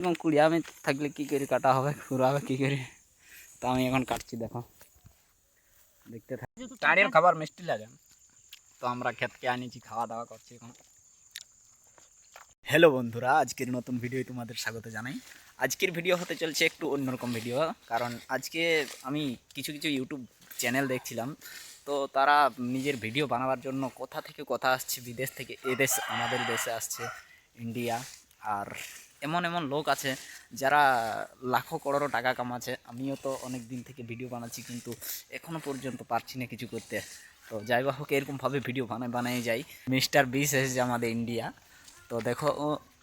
এবং কুড়িয়া আমি থাকলে কী করে কাটা হবে ঘুরাবে কী করে? তো আমি এখন কাটছি দেখো। দেখতে থাকি। কাড়ির খাবার মিষ্টি লাগে। তো আমরা ক্ষেতকে আনিছি খাওয়া দাওয়া করছি এখন। হ্যালো বন্ধুরা আজকের নতুন ভিডিও তোমাদের স্বাগত জানাই। আজকের ভিডিও হতে চলছে একটু অন্যরকম ভিডিও কারণ আজকে আমি কিছু কিছু ইউটিউব চ্যানেল দেখছিলাম। তো তারা নিজের ভিডিও বানাবার জন্য কোথা থেকে কথা আসছে বিদেশ থেকে এদেশ আমাদের দেশে আসছে ইন্ডিয়া আর এমন এমন লোক আছে যারা লাখো করোড়ো টাকা কামাচ্ছে। আমিও তো অনেক দিন থেকে ভিডিও বানাচ্ছি, কিন্তু এখনও পর্যন্ত পারছি না কিছু করতে। তো যাই বা হোক, এরকমভাবে ভিডিও বানায় বানাই যাই। মিস্টার বিস এসেছে আমাদের ইন্ডিয়া তো দেখো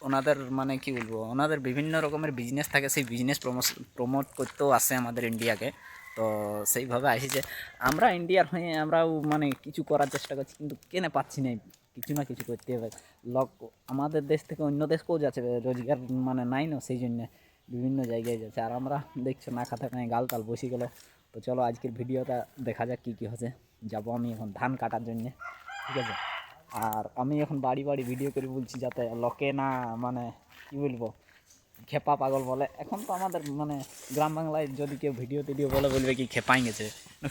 ওনাদের মানে কি বলব, ওনাদের বিভিন্ন রকমের বিজনেস থাকে, সেই বিজনেস প্রমোট করতেও আসে আমাদের ইন্ডিয়াকে তো সেইভাবে আসিছে। আমরা ইন্ডিয়ার হয়ে আমরাও মানে কিছু করার চেষ্টা করছি, কিন্তু কেনে পাচ্ছি না কিছু না কিছু করতে হবে। লক, আমাদের দেশ থেকে অন্য দেশকেও যাচ্ছে, রোজগার মানে নাই না, সেই জন্য বিভিন্ন জায়গায় যাচ্ছে। আর আমরা দেখছ, না খাতা কাঁয়ে গাল তাল বসে গেলো। তো চলো আজকের ভিডিওটা দেখা যাক কী কী হচ্ছে। যাব আমি এখন ধান কাটার জন্যে, ঠিক আছে? আর আমি এখন বাড়ি বাড়ি ভিডিও করে বলছি যাতে লকে না মানে কী বলব? খেপা পাগল বলে। এখন তো আমাদের মানে গ্রাম বাংলায় যদি কেউ ভিডিও টিডিও বলে বলবে কি খেপাই গেছে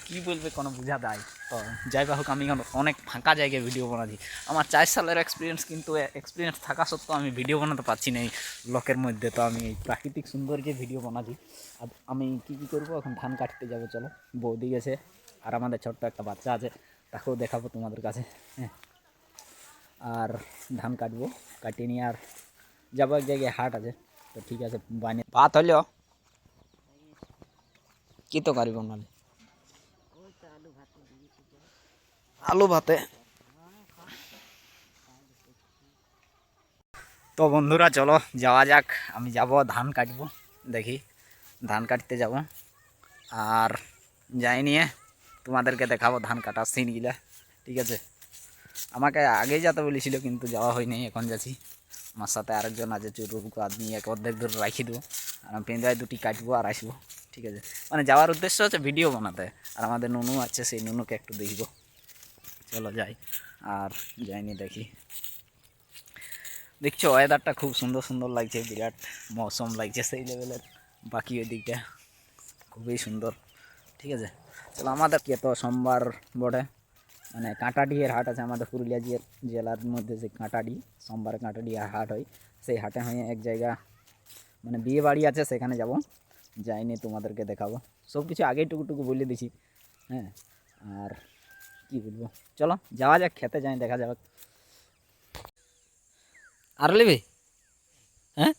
কি বলবে কোনো বোঝা দেয় তো যাই হোক, আমি এখন অনেক ফাঁকা জায়গায় ভিডিও বানাচ্ছি। আমার চার সালের এক্সপিরিয়েন্স কিন্তু এক্সপিরিয়েন্স থাকা সত্ত্বেও আমি ভিডিও বানাতে পারছি না এই লোকের মধ্যে। তো আমি এই প্রাকৃতিক সৌন্দর্যে ভিডিও বানাচ্ছি। আর আমি কী কী করব? এখন ধান কাটতে যাব, চলো। বৌদি গেছে, আর আমাদের ছোট্ট একটা বাচ্চা আছে, তাকেও দেখাবো তোমাদের কাছে। হ্যাঁ। আর ধান কাটবো, কাটিয়ে নিয়ে আর যাব এক জায়গায়, হাট আছে। তো ঠিক আছে বানিয়ে ভাত হইল কি তো কারিব নালে আলু ভাতে। তো বন্ধুরা চলো যাওয়া যাক। আমি যাব ধান কাটবো দেখি ধান কাটতে যাব। আর যাই নিয়ে তোমাদেরকে দেখাবো ধান কাটার সিনগুলা ঠিক আছে? আমাকে আগেই যেতে বলেছিল কিন্তু যাওয়া হয়নি এখন যাচ্ছি। আমার সাথে আরেকজন আছে চুরুকু আদমি এক অর্ধেক দূর রাখি দেবো। আর আমি পেঁদায় দুটি কাটবো আর আসব, ঠিক আছে? মানে যাওয়ার উদ্দেশ্য হচ্ছে ভিডিও বানাতে। আর আমাদের নুনু আছে, সেই নুনুকে একটু দেখব। চলো যাই। আর যাইনি, দেখি। দেখছ ওয়েদারটা খুব সুন্দর সুন্দর লাগছে, বিরাট মৌসুম লাগছে সেই লেভেলের বাকি ওই দিকটা খুবই সুন্দর, ঠিক আছে? চলো, আমাদের কে তো সোমবার বটে? মানে কাঁটাডিয়ের হাট আছে, আমাদের পুরুলিয়া জে- জেলার মধ্যে যে কাঁটাডি, সোমবারে কাঁটাডিয়া হাট হয়, সেই হাটে হয়ে এক জায়গা মানে বিয়ে বাড়ি আছে, সেখানে যাব। যাইনি তোমাদেরকে দেখাবো। সব কিছু আগেই টুকুটুকু বলে দিছি হ্যাঁ আর কি বলব? চলো, যাওয়া যাক, খেতে যাই, দেখা যাবে আর লিবি হ্যাঁ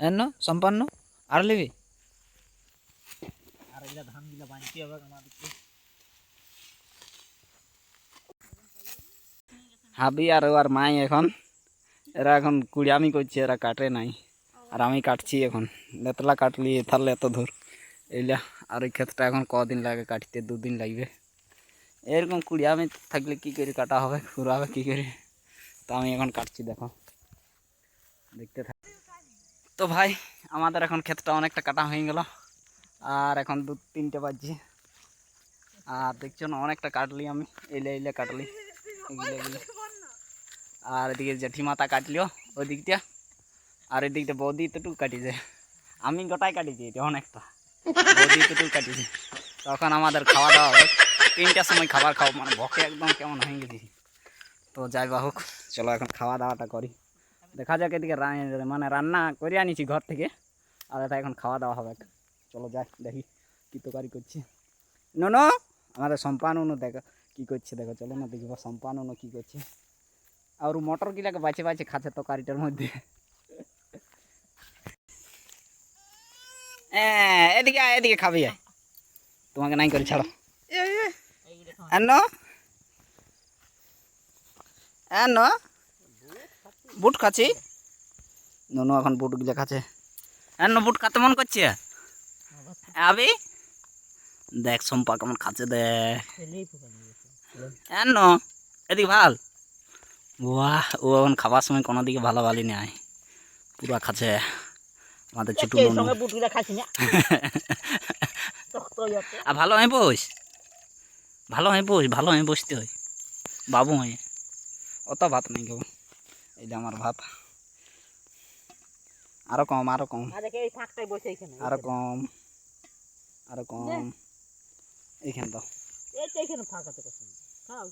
এন্ন সম্পন্ন? আর লিবি আর এগুলা ধানগুলা বাঁধতে হবে আমাদেরকে। হাবি আর ও আর মাই এখন। এরা এখন কুড়িয়ামি করছে, এরা কাটে নাই। আর আমি কাটছি এখন। নেতলা কাটলি তাহলে এত দূর এইলা, আর ওই ক্ষেতটা এখন কদিন লাগে কাটতে? দুদিন লাগবে। এরকম কুড়িয়ামি থাকলে কী করে কাটা হবে? ঘুরাবে কী করে? তো আমি এখন কাটছি, দেখো। দেখতে থাক। তো ভাই, আমাদের এখন ক্ষেতটা অনেকটা কাটা হয়ে গেল। আর এখন দু, তিনটে বাজছে। আর দেখছ না, অনেকটা কাটলি আমি। এলে এলে কাটলি। এগুলো এগুলো আর এদিকে জেঠিমাতা কাটলিও ওই দিকটা আর এদিকটা বৌদি তো টুক কাটিছে। আমি গোটাই কাটিছি, এটা অনেকটা বৌদি তো টুক কাটিছে। তখন আমাদের খাওয়া দাওয়া হবে। তিনটার সময় খাবার খাও মানে ভকে একদম কেমন হয়ে গেছি। তো যাই বা হোক, চলো এখন খাওয়া দাওয়াটা করি। দেখা যাক এদিকে মানে রান্না করে আনিছি ঘর থেকে। আর এটা এখন খাওয়া দাওয়া হবে। চলো যাক, দেখি কী তরকারি করছি। নো আমাদের সম্পান অনু দেখো, কী করছে দেখো। চলো না দেখব সম্পান অনু কী করছে। আর মটর গিলাকে বাছে বাছে খাচ্ছে তরকারিটার মধ্যে এদিকে আয়, এদিকে খাবি আয় তোমাকে নাই করে ছাড়ো এন এন বুট খাচ্ছি ননু এখন বুট গিলা খাচ্ছে এন বুট খাতে মন করছে আবি দেখ সম্পা কেমন খাচ্ছে দেখ এন এদিকে ভালো বাহ ও এখন খাবার সময় কোনো দিকে ভালো ভালো নেয়। পুরা খাচ্ছে আমাদের ছোট আর ভালো হয়ে বস। ভালো হয়ে বস ভালো হয়ে বসতে হয়। বাবু হয়ে। অত ভাত নেই কেউ এই যে আমার ভাত। আরও কম আরও কম। আর কম আরও কম। এইখান তো এই তো এখানে ফাঁক আছে খাও এই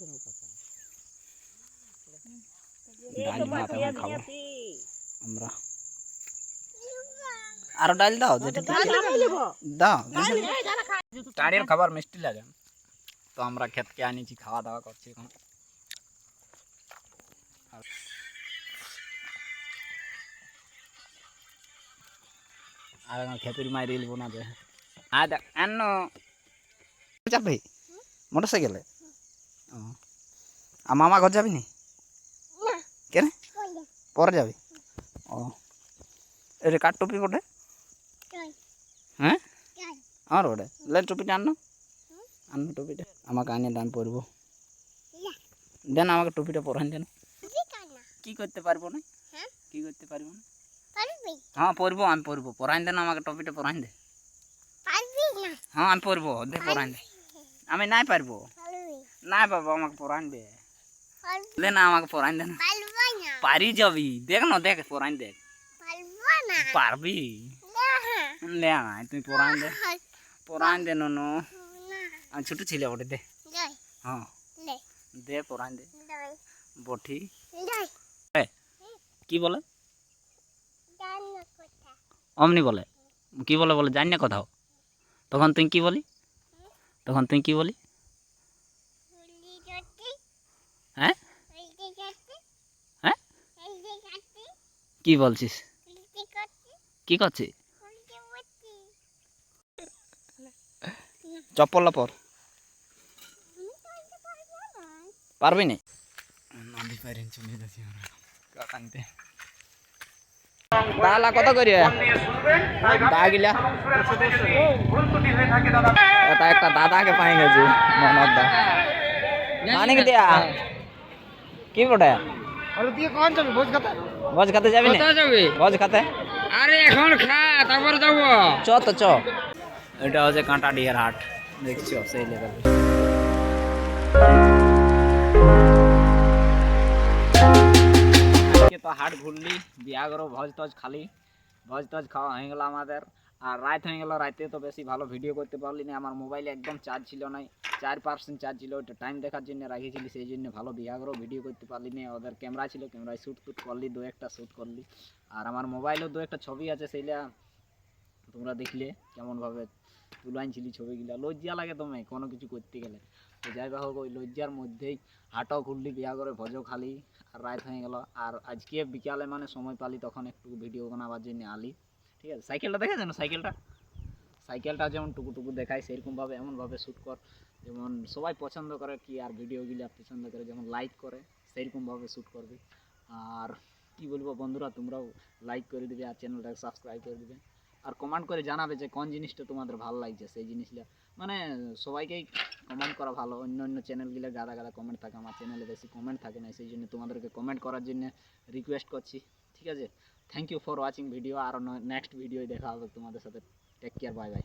ডাল ভাত খাব। আমরা আরও ডাল দাও যেটা দাও টাড়ির খাবার মিষ্টি লাগে। তো আমরা ক্ষেতকে আনিছি খাওয়া দাওয়া করছি এখন। আর খেতুর মাই রিল বোনা যে হ্যাঁ দেখ আনো যাবি মোটর সাইকেলে ও। আর মামা ঘর যাবি নি? কেন? পরে যাবি? ও। এটা কার টুপি কোটে হ্যাঁ? আমার ওটা লে টুপিটা আনো আনো টুপিটা। আমাকে আনিয়ে দান পরবো। দেন আমাকে টুপিটা পরান দেন কি করতে পারব না? কি করতে পারব না? হ্যাঁ পরবো আমি পরবো। পরান দেন আমাকে টুপিটা পরান দে। হ্যাঁ আমি পরবো। দে পরান দে। আমি নাই পারব। নাই বাবা আমাকে পরান দে। দে না আমাকে পরান দে না। পারি যাবি। দেখ না দেখ পরান দেখ। পারবি লে আয় তুই পরান দে। পরান দে ননু। ছোট ছিলে ওটা দে। হ্যাঁ। দে। পরান দে। বঠি। কি বলে? অমনি বলে। কি বলে বলে? জানি না কোথাও। তখন তুই কি বলি? তখন তুই কি বলি হ্যাঁ হ্যাঁ কি বলছিস? কি করছিস? চপ্পলটা পর। পারবি নি? নদী পাইরেন চলে যাচ্ছি আমরা। কাকান্তে দালা কত করি? দা গিলা এটা একটা দাদাকে পাই গেছি মনত দা। মানে কি দিয়া। কি বটে? আরে তুই কোন যাবি? ভোজ খাতে ভোজ খাতে যাবি না? যাবি? ভোজ খাতে? আরে এখন খা তারপর যাব। চ তো চ। এটা হচ্ছে কাঁটা ডিয়ার হাট। দেখছ সেই লেভেল আজকে তো হাট ঘুরলি বিয়াগর ভজ টজ খালি। ভজ টজ খাওয়া হয়ে গেল আমাদের। আর রাত হয়ে গেল রাতে তো বেশি ভালো ভিডিও করতে পারলি না। আমার মোবাইলে একদম চার্জ ছিল না চার পার্সেন্ট চার্জ ছিল ওটা টাইম দেখার জন্য রাখিয়েছিলি সেই জন্য ভালো বিয়াগরও ভিডিও করতে পারলি না। ওদের ক্যামেরা ছিল ক্যামেরায় শ্যুট টুট করলি, দু একটা শ্যুট করলি। আর আমার মোবাইলেও দু একটা ছবি আছে, সেইটা তোমরা দেখলে কেমনভাবে তুলাইছিলি ছবিগুলো। লজ্জা লাগে তুমি কোনো কিছু করতে গেলে। তো যাই হোক, ওই লজ্জার মধ্যেই হাটও ঘুরলি বিয়া করে ভজও খালি, আর রাত হয়ে গেল। আর আজকে বিকালে মানে সময় পালি, তখন একটু ভিডিও বানাবার জন্য আলি। ঠিক আছে, সাইকেলটা দেখা দেখেছেন সাইকেলটা। সাইকেলটা যেমন টুকু টুকু দেখায়, সেরকমভাবে এমনভাবে শ্যুট কর। যেমন সবাই পছন্দ করে কি আর ভিডিওগুলো পছন্দ করে, যেমন লাইক করে সেইরকমভাবে শ্যুট করবি। আর কি বলব বন্ধুরা, তোমরাও লাইক করে দিবে আর চ্যানেলটাকে সাবস্ক্রাইব করে দিবে। আর কমেন্ট করে জানাবে যে কোন জিনিসটা তোমাদের ভালো লাগছে, সেই জিনিসটা মানে সবাইকেই কমেন্ট করা ভালো, অন্য অন্য চ্যানেলগুলো গাদা গাদা কমেন্ট থাকে, আমার চ্যানেলে বেশি কমেন্ট থাকে না, সেই জন্য তোমাদেরকে কমেন্ট করার জন্য রিকোয়েস্ট করছি, ঠিক আছে? Thank you for watching video R next video দেখা হবে তোমাদের সাথে. Take care bye bye